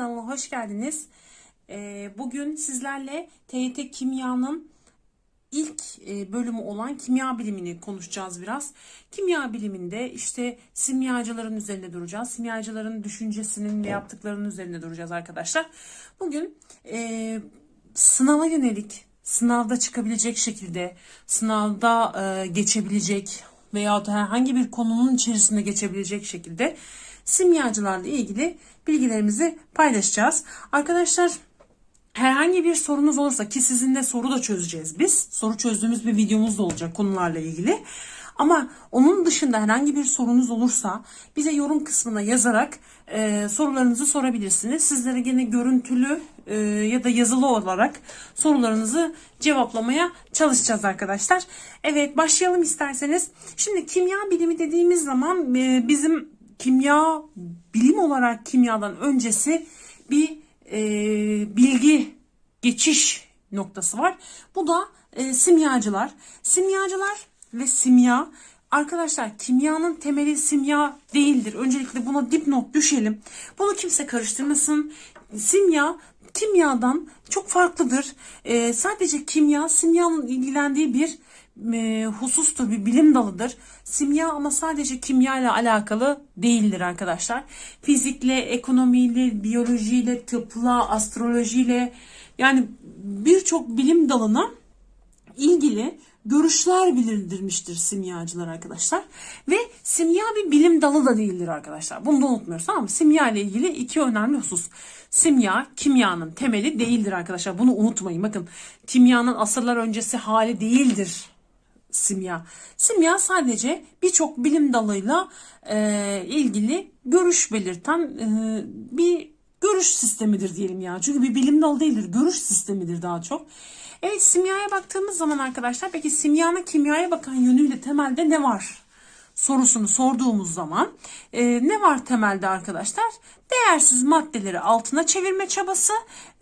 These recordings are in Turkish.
kanalına hoş geldiniz. Ee, bugün sizlerle TYT Kimya'nın ilk e, bölümü olan kimya bilimini konuşacağız biraz. Kimya biliminde işte simyacıların üzerinde duracağız. Simyacıların düşüncesinin ve yaptıklarının üzerinde duracağız arkadaşlar. Bugün e, sınava yönelik, sınavda çıkabilecek şekilde, sınavda e, geçebilecek veya herhangi bir konunun içerisinde geçebilecek şekilde simyacılarla ilgili bilgilerimizi paylaşacağız. Arkadaşlar herhangi bir sorunuz olursa ki sizinle soru da çözeceğiz biz. Soru çözdüğümüz bir videomuz da olacak konularla ilgili. Ama onun dışında herhangi bir sorunuz olursa bize yorum kısmına yazarak e, sorularınızı sorabilirsiniz. Sizlere gene görüntülü e, ya da yazılı olarak sorularınızı cevaplamaya çalışacağız arkadaşlar. Evet başlayalım isterseniz. Şimdi kimya bilimi dediğimiz zaman e, bizim kimya bilim olarak kimyadan öncesi bir e, bilgi geçiş noktası var. Bu da e, simyacılar. Simyacılar ve simya arkadaşlar kimyanın temeli simya değildir. Öncelikle buna dipnot düşelim. Bunu kimse karıştırmasın. Simya kimyadan çok farklıdır. E, sadece kimya simyanın ilgilendiği bir e, husustur, bir bilim dalıdır. Simya ama sadece kimya ile alakalı değildir arkadaşlar. Fizikle, ekonomiyle, biyolojiyle, tıpla, astrolojiyle yani birçok bilim dalına ilgili görüşler bildirmiştir simyacılar arkadaşlar. Ve simya bir bilim dalı da değildir arkadaşlar. Bunu da unutmuyoruz tamam? Simya ile ilgili iki önemli husus. Simya kimyanın temeli değildir arkadaşlar. Bunu unutmayın. Bakın kimyanın asırlar öncesi hali değildir simya. Simya sadece birçok bilim dalıyla e, ilgili görüş belirten e, bir görüş sistemidir diyelim ya. Çünkü bir bilim dalı değildir. Görüş sistemidir daha çok. Evet simyaya baktığımız zaman arkadaşlar peki simyanın kimyaya bakan yönüyle temelde ne var? Sorusunu sorduğumuz zaman e, ne var temelde arkadaşlar? Değersiz maddeleri altına çevirme çabası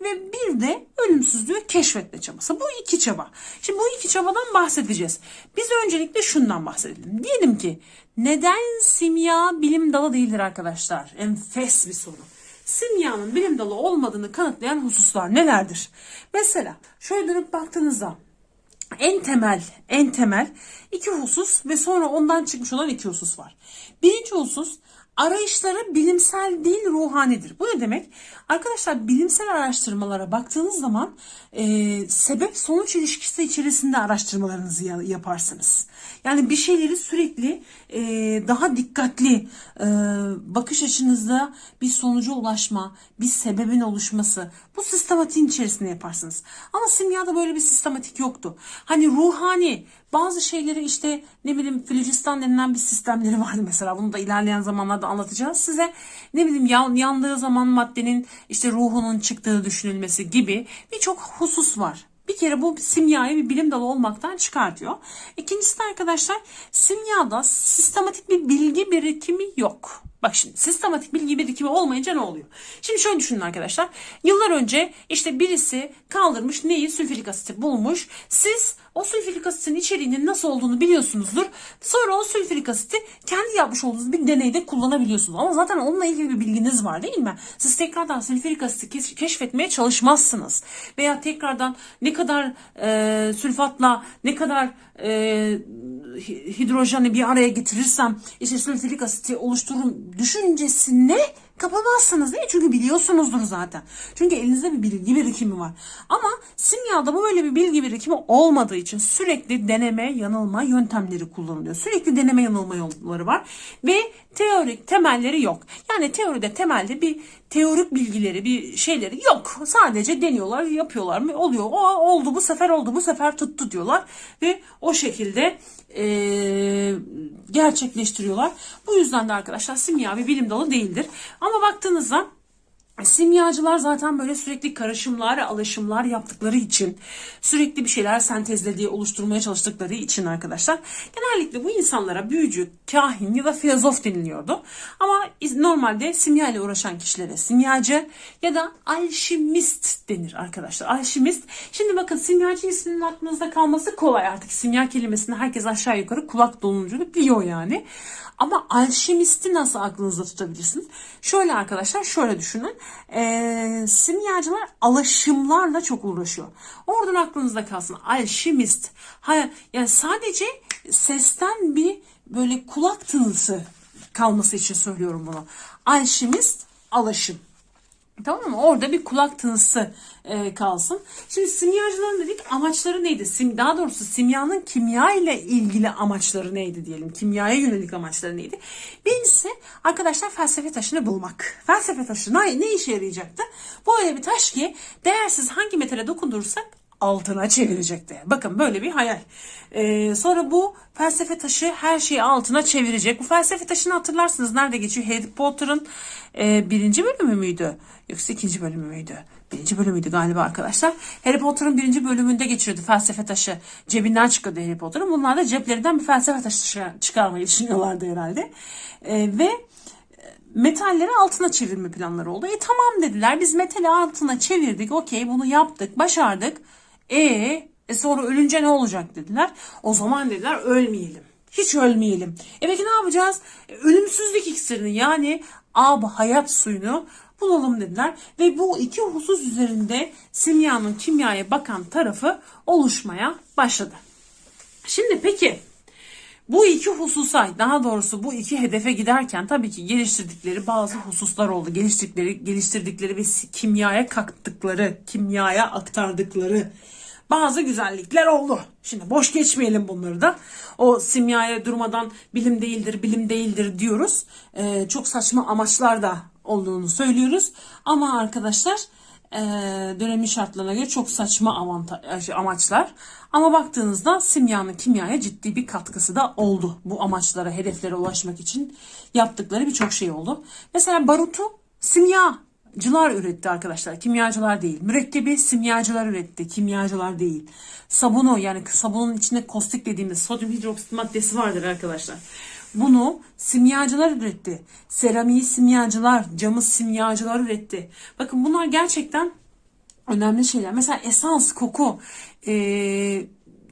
ve bir de ölümsüzlüğü keşfetme çabası. Bu iki çaba. Şimdi bu iki çabadan bahsedeceğiz. Biz öncelikle şundan bahsedelim. Diyelim ki neden simya bilim dalı değildir arkadaşlar? Enfes bir soru simyanın bilim dalı olmadığını kanıtlayan hususlar nelerdir? Mesela şöyle dönüp baktığınızda en temel, en temel iki husus ve sonra ondan çıkmış olan iki husus var. Birinci husus arayışları bilimsel değil ruhanidir. Bu ne demek? Arkadaşlar bilimsel araştırmalara baktığınız zaman e, sebep sonuç ilişkisi içerisinde araştırmalarınızı yaparsınız. Yani bir şeyleri sürekli e, daha dikkatli e, bakış açınızda bir sonuca ulaşma, bir sebebin oluşması bu sistematiğin içerisinde yaparsınız. Ama simyada böyle bir sistematik yoktu. Hani ruhani bazı şeyleri işte ne bileyim Filocistan denilen bir sistemleri vardı mesela. Bunu da ilerleyen zamanlarda anlatacağız size. Ne bileyim yan, yandığı zaman maddenin işte ruhunun çıktığı düşünülmesi gibi birçok husus var. Bir kere bu simyayı bir bilim dalı olmaktan çıkartıyor. İkincisi de arkadaşlar simyada sistematik bir bilgi birikimi yok. Bak şimdi sistematik bilgi birikimi olmayınca ne oluyor? Şimdi şöyle düşünün arkadaşlar. Yıllar önce işte birisi kaldırmış neyi? Sülfürik asiti bulmuş. Siz o sülfürik asitin içeriğinin nasıl olduğunu biliyorsunuzdur. Sonra o sülfürik asiti kendi yapmış olduğunuz bir deneyde kullanabiliyorsunuz. Ama zaten onunla ilgili bir bilginiz var değil mi? Siz tekrardan sülfürik asiti keşfetmeye çalışmazsınız. Veya tekrardan ne kadar e, sülfatla ne kadar e, hidrojeni bir araya getirirsem işte sülfürik asiti oluştururum düşüncesine kapamazsınız değil mi? Çünkü biliyorsunuzdur zaten. Çünkü elinizde bir bilgi birikimi var. Ama simyada bu böyle bir bilgi birikimi olmadığı için sürekli deneme yanılma yöntemleri kullanılıyor. Sürekli deneme yanılma yolları var ve teorik temelleri yok. Yani teoride temelde bir teorik bilgileri bir şeyleri yok. Sadece deniyorlar yapıyorlar mı oluyor. O oldu bu sefer oldu bu sefer tuttu diyorlar ve o şekilde e, gerçekleştiriyorlar. Bu yüzden de arkadaşlar simya bir bilim dalı değildir. Ama baktığınızda Simyacılar zaten böyle sürekli karışımlar, alışımlar yaptıkları için, sürekli bir şeyler sentezlediği, oluşturmaya çalıştıkları için arkadaşlar genellikle bu insanlara büyücü, kahin ya da filozof deniliyordu. Ama normalde simya ile uğraşan kişilere simyacı ya da alşimist denir arkadaşlar. Alşimist. Şimdi bakın simyacı isminin aklınızda kalması kolay artık. Simya kelimesini herkes aşağı yukarı kulak doluncunu biliyor yani. Ama alşimisti nasıl aklınızda tutabilirsiniz? Şöyle arkadaşlar şöyle düşünün. E, simyacılar alaşımlarla çok uğraşıyor. Oradan aklınızda kalsın. Alşimist. Ha, yani sadece sesten bir böyle kulak tınısı kalması için söylüyorum bunu. Alşimist, alaşım. Tamam mı? Orada bir kulak tınısı e, kalsın. Şimdi simyacıların dedik amaçları neydi? Sim, daha doğrusu simyanın kimya ile ilgili amaçları neydi diyelim. Kimyaya yönelik amaçları neydi? Birincisi arkadaşlar felsefe taşını bulmak. Felsefe taşı ne, ne işe yarayacaktı? Bu öyle bir taş ki değersiz hangi metale dokundurursak altına çevirecekti. Bakın böyle bir hayal. Ee, sonra bu felsefe taşı her şeyi altına çevirecek. Bu felsefe taşını hatırlarsınız. Nerede geçiyor? Harry Potter'ın e, birinci bölümü müydü? Yoksa ikinci bölümü müydü? Birinci bölümüydü galiba arkadaşlar. Harry Potter'ın birinci bölümünde geçiyordu felsefe taşı. Cebinden çıkıyordu Harry Potter'ın. Bunlar da ceplerinden bir felsefe taşı çıkarmayı düşünüyorlardı herhalde. Ee, ve metalleri altına çevirme planları oldu. E tamam dediler biz metali altına çevirdik okey bunu yaptık başardık. E, e sonra ölünce ne olacak dediler. O zaman dediler ölmeyelim. Hiç ölmeyelim. E peki ne yapacağız? E, ölümsüzlük iksirini yani ab hayat suyunu bulalım dediler. Ve bu iki husus üzerinde simyanın kimyaya bakan tarafı oluşmaya başladı. Şimdi peki bu iki hususa daha doğrusu bu iki hedefe giderken tabii ki geliştirdikleri bazı hususlar oldu. Geliştirdikleri, geliştirdikleri ve kimyaya kattıkları, kimyaya aktardıkları bazı güzellikler oldu. Şimdi boş geçmeyelim bunları da. O simyaya durmadan bilim değildir, bilim değildir diyoruz. Ee, çok saçma amaçlar da olduğunu söylüyoruz. Ama arkadaşlar e, dönemin şartlarına göre çok saçma avantaj, amaçlar. Ama baktığınızda simyanın kimyaya ciddi bir katkısı da oldu. Bu amaçlara, hedeflere ulaşmak için yaptıkları birçok şey oldu. Mesela barutu simyacılar üretti arkadaşlar. Kimyacılar değil. Mürekkebi simyacılar üretti. Kimyacılar değil. Sabunu yani sabunun içinde kostik dediğimiz sodyum hidroksit maddesi vardır arkadaşlar. Bunu simyacılar üretti. Seramiği simyacılar, camı simyacılar üretti. Bakın bunlar gerçekten önemli şeyler. Mesela esans, koku, e,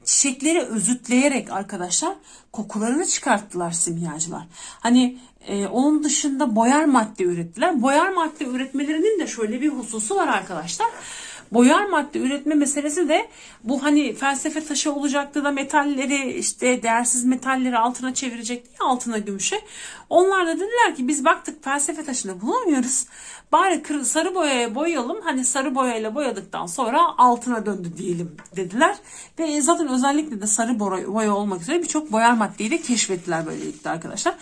çiçekleri özütleyerek arkadaşlar kokularını çıkarttılar simyacılar. Hani e, onun dışında boyar madde ürettiler. Boyar madde üretmelerinin de şöyle bir hususu var arkadaşlar. Boyar madde üretme meselesi de bu hani felsefe taşı olacaktı da metalleri işte değersiz metalleri altına çevirecekti ya altına gümüşe. Onlar da dediler ki biz baktık felsefe taşını bulamıyoruz. Bari sarı boyaya boyayalım. Hani sarı boyayla boyadıktan sonra altına döndü diyelim dediler. Ve zaten özellikle de sarı boya olmak üzere birçok boyar maddeyi de keşfettiler böylelikle arkadaşlar.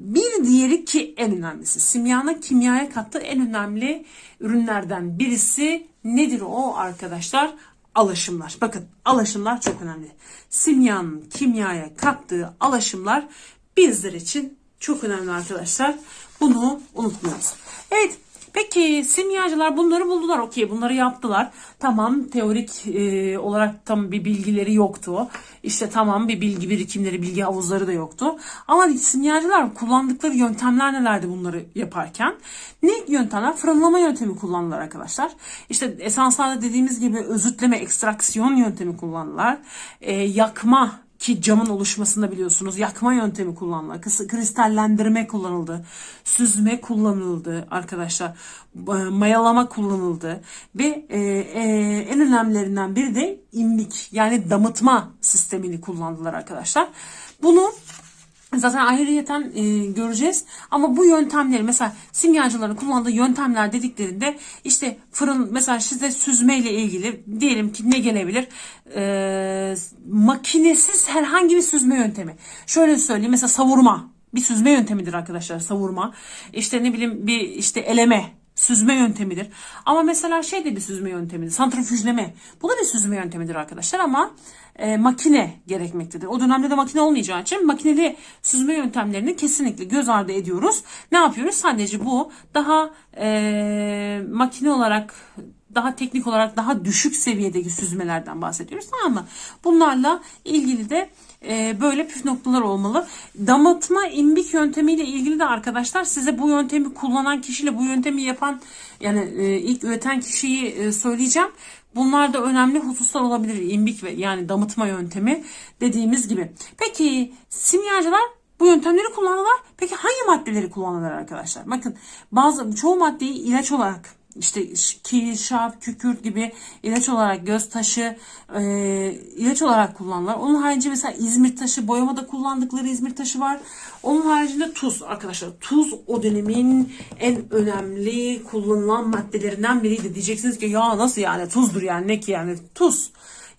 Bir diğeri ki en önemlisi simyanın kimyaya kattığı en önemli ürünlerden birisi nedir o arkadaşlar? Alaşımlar. Bakın alaşımlar çok önemli. Simyanın kimyaya kattığı alaşımlar bizler için çok önemli arkadaşlar. Bunu unutmuyoruz. Evet Peki simyacılar bunları buldular. Okey bunları yaptılar. Tamam teorik e, olarak tam bir bilgileri yoktu. İşte tamam bir bilgi birikimleri, bilgi havuzları da yoktu. Ama simyacılar kullandıkları yöntemler nelerdi bunları yaparken? Ne yöntemler? Fırınlama yöntemi kullandılar arkadaşlar. İşte esanslarda dediğimiz gibi özütleme, ekstraksiyon yöntemi kullandılar. E, yakma ki camın oluşmasında biliyorsunuz yakma yöntemi kullanıldı. Kristallendirme kullanıldı. Süzme kullanıldı arkadaşlar. Mayalama kullanıldı. Ve e, e, en önemlilerinden biri de imbik yani damıtma sistemini kullandılar arkadaşlar. Bunu Zaten ayrıyeten e, göreceğiz. Ama bu yöntemleri mesela simyacıların kullandığı yöntemler dediklerinde işte fırın mesela size süzme ile ilgili diyelim ki ne gelebilir? E, makinesiz herhangi bir süzme yöntemi. Şöyle söyleyeyim mesela savurma bir süzme yöntemidir arkadaşlar savurma. İşte ne bileyim bir işte eleme süzme yöntemidir. Ama mesela şey de bir süzme yöntemidir. Santrifüjleme. Bu da bir süzme yöntemidir arkadaşlar ama e, makine gerekmektedir. O dönemde de makine olmayacağı için makineli süzme yöntemlerini kesinlikle göz ardı ediyoruz. Ne yapıyoruz? Sadece bu daha e, makine olarak daha teknik olarak daha düşük seviyedeki süzmelerden bahsediyoruz tamam mı? Bunlarla ilgili de e, böyle püf noktalar olmalı. Damıtma imbik yöntemiyle ilgili de arkadaşlar size bu yöntemi kullanan kişiyle bu yöntemi yapan yani e, ilk üreten kişiyi e, söyleyeceğim. Bunlar da önemli hususlar olabilir. İmbik ve yani damıtma yöntemi dediğimiz gibi. Peki simyacılar Bu yöntemleri kullanırlar. Peki hangi maddeleri kullanırlar arkadaşlar? Bakın bazı çoğu maddeyi ilaç olarak işte kil, şap, kükürt gibi ilaç olarak göz taşı e, ilaç olarak kullanırlar. Onun harici mesela İzmir taşı boyamada kullandıkları İzmir taşı var. Onun haricinde tuz arkadaşlar. Tuz o dönemin en önemli kullanılan maddelerinden biriydi. Diyeceksiniz ki ya nasıl yani tuzdur yani ne ki yani tuz.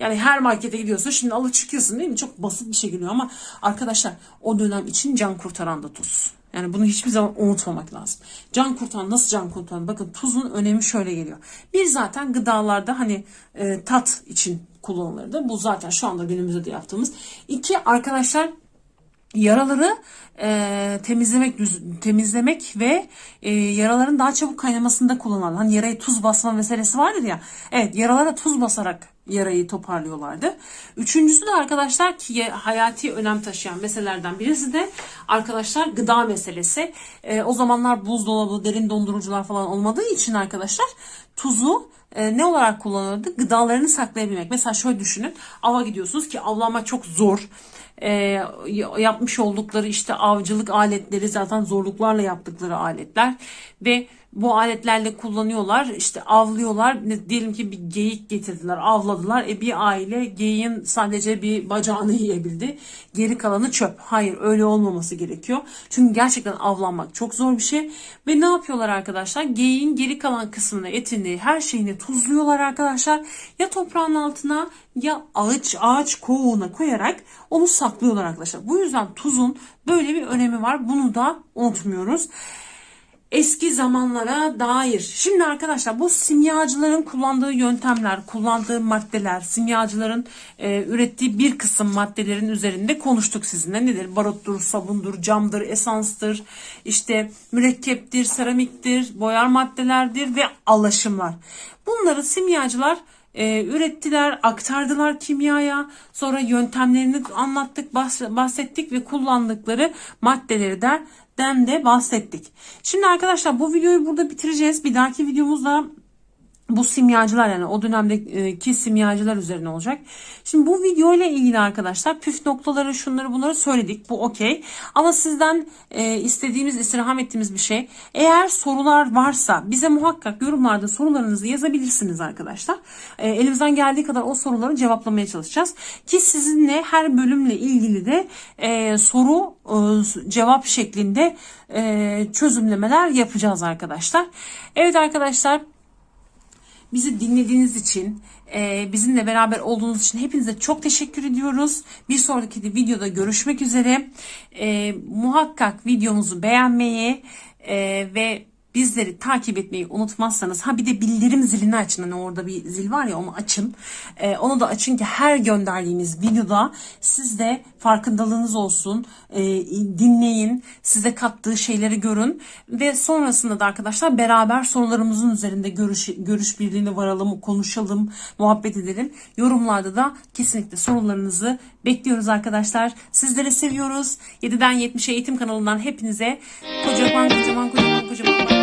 Yani her markete gidiyorsun şimdi alıp çıkıyorsun değil mi? Çok basit bir şey geliyor ama arkadaşlar o dönem için can kurtaran da tuz. Yani bunu hiçbir zaman unutmamak lazım. Can kurtaran nasıl can kurtaran? Bakın tuzun önemi şöyle geliyor. Bir zaten gıdalarda hani e, tat için kullanılırdı. Bu zaten şu anda günümüzde de yaptığımız. İki arkadaşlar yaraları e, temizlemek düz, temizlemek ve e, yaraların daha çabuk kaynamasında kullanılan hani yaraya tuz basma meselesi vardır ya. Evet yaralara tuz basarak yarayı toparlıyorlardı. Üçüncüsü de arkadaşlar ki hayati önem taşıyan meselelerden birisi de arkadaşlar gıda meselesi. E, o zamanlar buzdolabı, derin dondurucular falan olmadığı için arkadaşlar tuzu e, ne olarak kullanılırdı? Gıdalarını saklayabilmek. Mesela şöyle düşünün. Ava gidiyorsunuz ki avlanmak çok zor. E, yapmış oldukları işte avcılık aletleri zaten zorluklarla yaptıkları aletler ve bu aletlerle kullanıyorlar. işte avlıyorlar. Diyelim ki bir geyik getirdiler, avladılar. E bir aile geyiğin sadece bir bacağını yiyebildi. Geri kalanı çöp. Hayır, öyle olmaması gerekiyor. Çünkü gerçekten avlanmak çok zor bir şey. Ve ne yapıyorlar arkadaşlar? Geyiğin geri kalan kısmını, etini, her şeyini tuzluyorlar arkadaşlar. Ya toprağın altına ya ağaç ağaç kovuğuna koyarak onu saklıyorlar arkadaşlar. Bu yüzden tuzun böyle bir önemi var. Bunu da unutmuyoruz eski zamanlara dair. Şimdi arkadaşlar bu simyacıların kullandığı yöntemler, kullandığı maddeler, simyacıların e, ürettiği bir kısım maddelerin üzerinde konuştuk sizinle. Nedir? Baruttur, sabundur, camdır, esanstır, işte mürekkeptir, seramiktir, boyar maddelerdir ve alaşımlar. Bunları simyacılar e, ürettiler, aktardılar kimyaya. Sonra yöntemlerini anlattık, bahs- bahsettik ve kullandıkları maddeleri de de bahsettik. Şimdi arkadaşlar bu videoyu burada bitireceğiz. Bir dahaki videomuzda bu simyacılar yani o dönemdeki simyacılar üzerine olacak. Şimdi bu video ile ilgili arkadaşlar püf noktaları şunları bunları söyledik. Bu okey. Ama sizden e, istediğimiz, istirham ettiğimiz bir şey. Eğer sorular varsa bize muhakkak yorumlarda sorularınızı yazabilirsiniz arkadaşlar. E, elimizden geldiği kadar o soruları cevaplamaya çalışacağız. Ki sizinle her bölümle ilgili de e, soru e, cevap şeklinde e, çözümlemeler yapacağız arkadaşlar. Evet arkadaşlar Bizi dinlediğiniz için, e, bizimle beraber olduğunuz için hepinize çok teşekkür ediyoruz. Bir sonraki de videoda görüşmek üzere. E, muhakkak videomuzu beğenmeyi e, ve bizleri takip etmeyi unutmazsanız ha bir de bildirim zilini açın. Hani orada bir zil var ya onu açın. E, onu da açın ki her gönderdiğimiz videoda sizde farkındalığınız olsun. E, dinleyin size kattığı şeyleri görün. Ve sonrasında da arkadaşlar beraber sorularımızın üzerinde görüş, görüş birliğine varalım konuşalım muhabbet edelim. Yorumlarda da kesinlikle sorularınızı bekliyoruz arkadaşlar. Sizleri seviyoruz. 7'den 70'e eğitim kanalından hepinize kocaman kocaman kocaman kocaman